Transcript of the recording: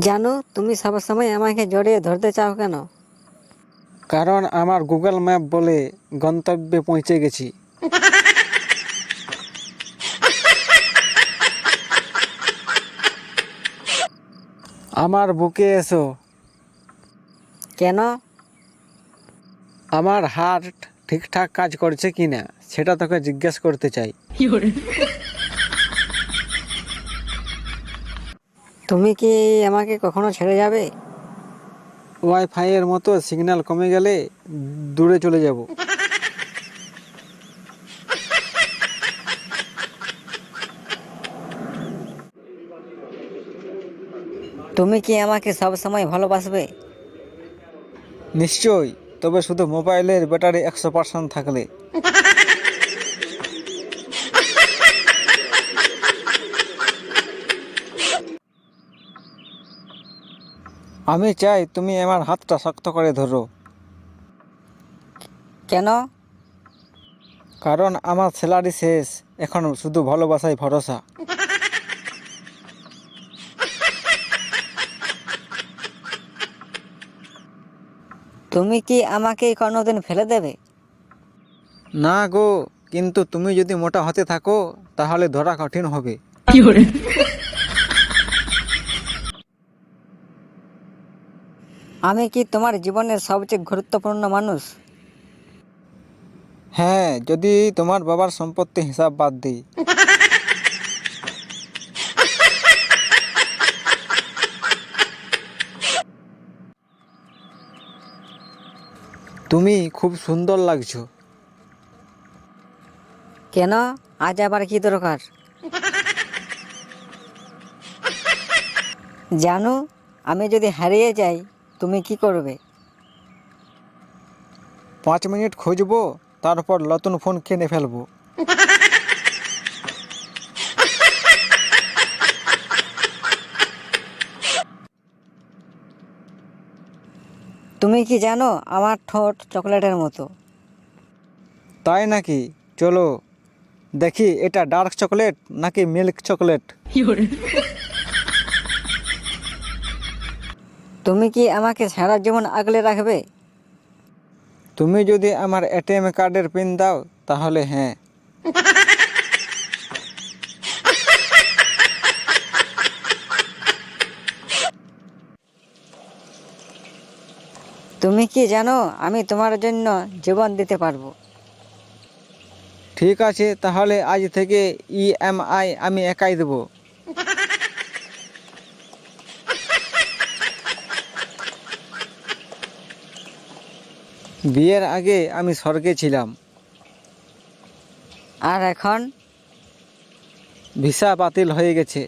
জানো তুমি সবসময় আমাকে জড়িয়ে ধরতে চাও কেন? কারণ আমার গুগল ম্যাপ বলে গন্তব্যে পৌঁছে গেছি। আমার বুকে এসো। কেন? আমার হার্ট ঠিকঠাক কাজ করছে কি না সেটা তোকে জিজ্ঞেস করতে চাই। তুমি কি আমাকে কখনো ছেড়ে যাবে? ওয়াইফাই এর মতো সিগন্যাল কমে গেলে দূরে চলে যাব। তুমি কি আমাকে সব সময় ভালোবাসবে? নিশ্চয়ই তবে শুধু মোবাইলের ব্যাটারি একশো পার্সেন্ট থাকলে। আমি চাই তুমি আমার হাতটা শক্ত করে ধরো। কেন? কারণ আমার স্যালারি শেষ এখন শুধু ভালোবাসাই ভরসা। তুমি কি আমাকে কোনোদিন ফেলে দেবে? না গো কিন্তু তুমি যদি মোটা হতে থাকো তাহলে ধরা কঠিন হবে। আমি কি তোমার জীবনের সবচেয়ে গুরুত্বপূর্ণ মানুষ? হ্যাঁ যদি তোমার বাবার সম্পত্তি হিসাব বাদ দিই। তুমি খুব সুন্দর লাগছো। কেন? আজ আবার কি দরকার? জানো আমি যদি হারিয়ে যাই তুমি কি করবে? পাঁচ মিনিট খুঁজবো তারপর নতুন ফোন কিনে ফেলব। তুমি কি জানো আমার ঠোঁট চকলেটের মতো? তাই নাকি? চলো দেখি এটা ডার্ক চকলেট নাকি মিল্ক চকলেট। তুমি কি আমাকে সারা জীবন আগলে রাখবে? তুমি যদি আমার এটিএম কার্ডের পিন দাও তাহলে হ্যাঁ। তুমি কি জানো আমি তোমার জন্য জীবন দিতে পারব? ঠিক আছে তাহলে আজ থেকে ইএমআই আমি একাই দেবো। বিয়ের আগে আমি স্বর্গে ছিলাম। আর এখন? ভিসা বাতিল হয়ে গেছে।